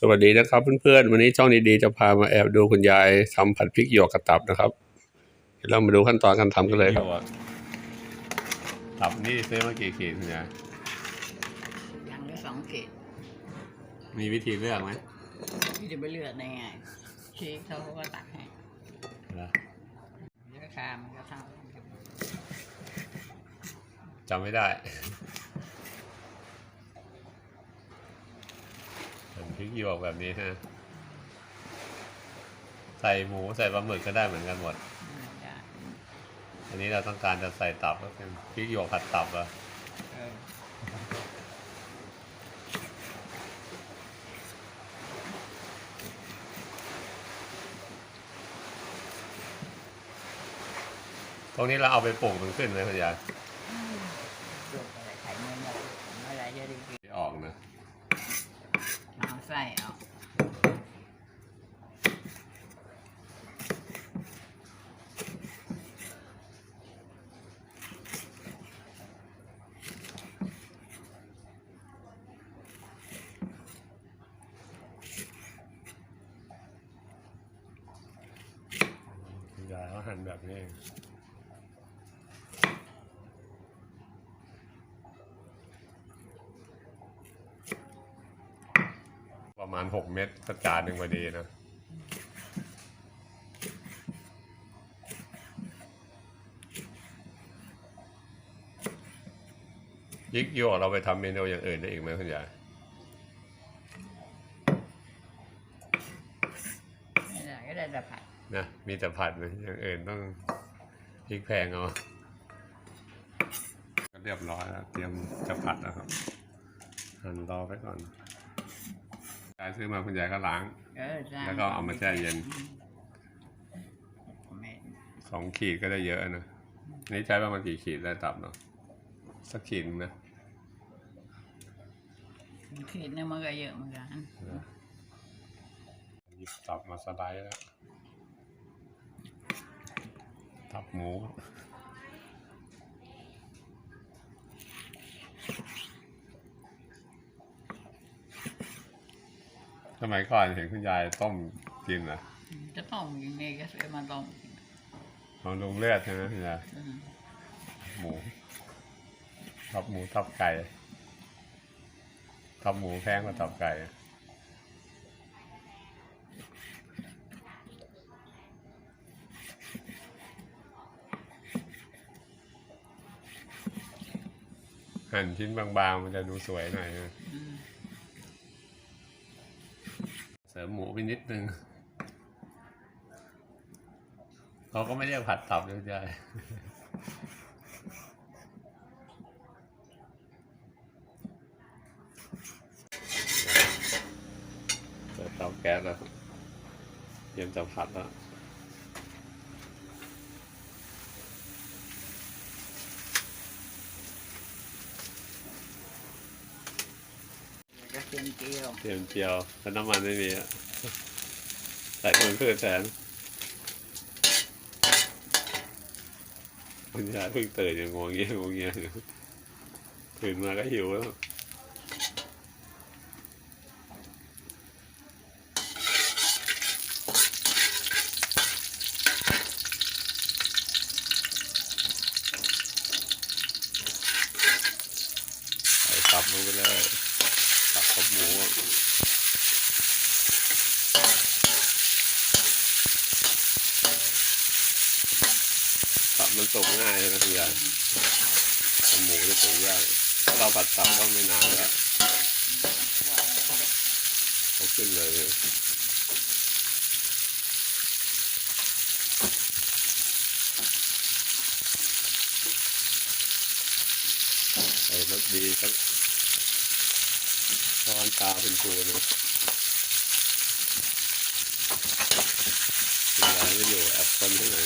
สวัสดีนะครับเพื่อนๆ วันนี้ช่องดีๆ จะพามาแอบดูคุณยายทำผัดพริกหยวกกระตับนะครับเดี๋ยวเรามาดูขั้นตอนการทำกันเลยครับ ตับนี่ซื้อมากี่ขีดคุณยายอย่างละสองเกตมีวิธีเลือกไหมที่จะไปเลือกได้ไงชีสเขาก็ตักให้ราคามันก็เท่ากันครับจำไม่ได้เป็น พริกหยวกแบบนี้ฮะ ใส่หมูใส่ปลาหมึกก็ได้เหมือนกันหมดได้อันนี้เราต้องการจะใส่ตับก็เป็นพริกหยวกผัดตับอะเออตรงนี้เราเอาไปปลูกมันขึ้นไหมคุณยายลูกอะไรไข่เนื้อหมดเมื่อไรจะได้กินออกนะ เอาไส้เอายายเขาหั่นแบบนี้เอง ประมาณหกเม็ดกระจานหนึ่งพอดีนะยิกยวกเราไปทำเมนูอย่างอื่นได้อีกไหมคุณยายไม่ได้ก็ได้แต่ผัดนะมีแต่ผัดเลยอย่างอื่นต้องพริกแพงเอาก็เรียบร้อยแล้ว เตรียมจะผัดแล้วครับหั่นรอไว้ก่อนยายซื้อมาคุณยายก็ล้าง เออจ้าแล้วก็เอามาแช่เย็น ไม่สองขีดก็ได้เยอะนะนี่ใช้ประมาณกี่ขีดได้ตับเนาะสักขีดนึงนะขีดนึงมันก็เยอะเหมือนกันหยิบตับมาสไลด์แล้ว ตับหมู สมัยก่อนเห็นคุณยายต้มกินเหรอจะต้มยังไงก็ซื้อมาต้มบำรุงเลือดใช่ไหมคุณยายอืมหมูทับหมูทับไก่ทับหมูแพงกว่าทับไก่หั่นชิ้นบางๆ มันจะดูสวยหน่อยนะอืม เสริมหมูไปนิดนึงเขาก็ไม่เรียกผัดตับเลยคุณยายเปิดเตาแก๊สแล้วเตรียมจะผัดแล้ว แล้วก็เทียมเจียวเตรียมเจียวแต่น้ำมันไม่มีอะใส่คนเพื่อแทนคุณยายเพิ่งตื่นอยังงงเงี้ยงงเงี้ยอยู่ตื่นมาก็หิวแล้วใส่ตับลงไปเลย ตับกับหมูตับมันสุกง่ายนะทุกอย่างแต่หมูจะสุกยากถ้าเราผัดตับก็ไม่นานแล้วเขาขึ้นเลยใส่รสดีสัก ช้อนตาเป็นครูนะคุณยายไม่อยู่แอบคนที่ไหน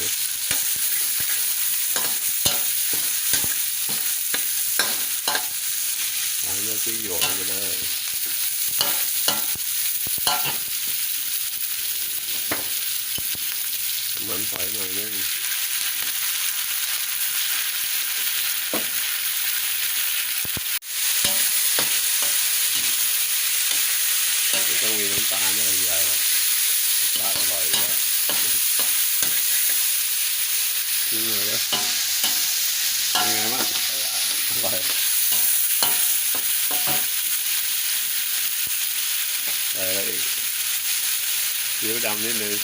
ล้างเนื้อพริกหยวกไปเลยมันฝอยหน่อยนึง ไม่ต้องต้องมีน้ำตาลด้วยคุณยายบอกรสชาอร่อยแล้วกินเลยนะเป็นไงบ้างอร่อยอะไรอีกซีอิ๊วดำนิดนึง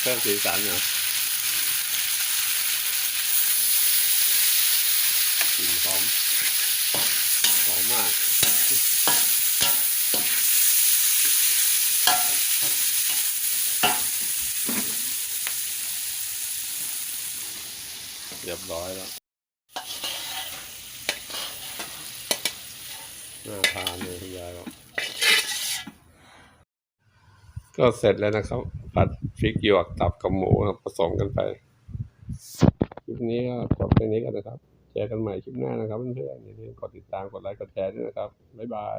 เพิ่มสีสันเหรอกลิ่นหอมหอมมาก เรียบร้อยแล้วน่าทานเลยคุณยายบอกก็เสร็จแล้วนะครับ ผัดพริกหยวกตับกับหมูครับผสมกันไปคลิปนี้ก็จบแค่นี้กันนะครับเจอกันใหม่คลิปหน้านะครับเพื่อนๆอย่าลืมกดติดตามกดไลค์กดแชร์ด้วยนะครับ บ๊ายบาย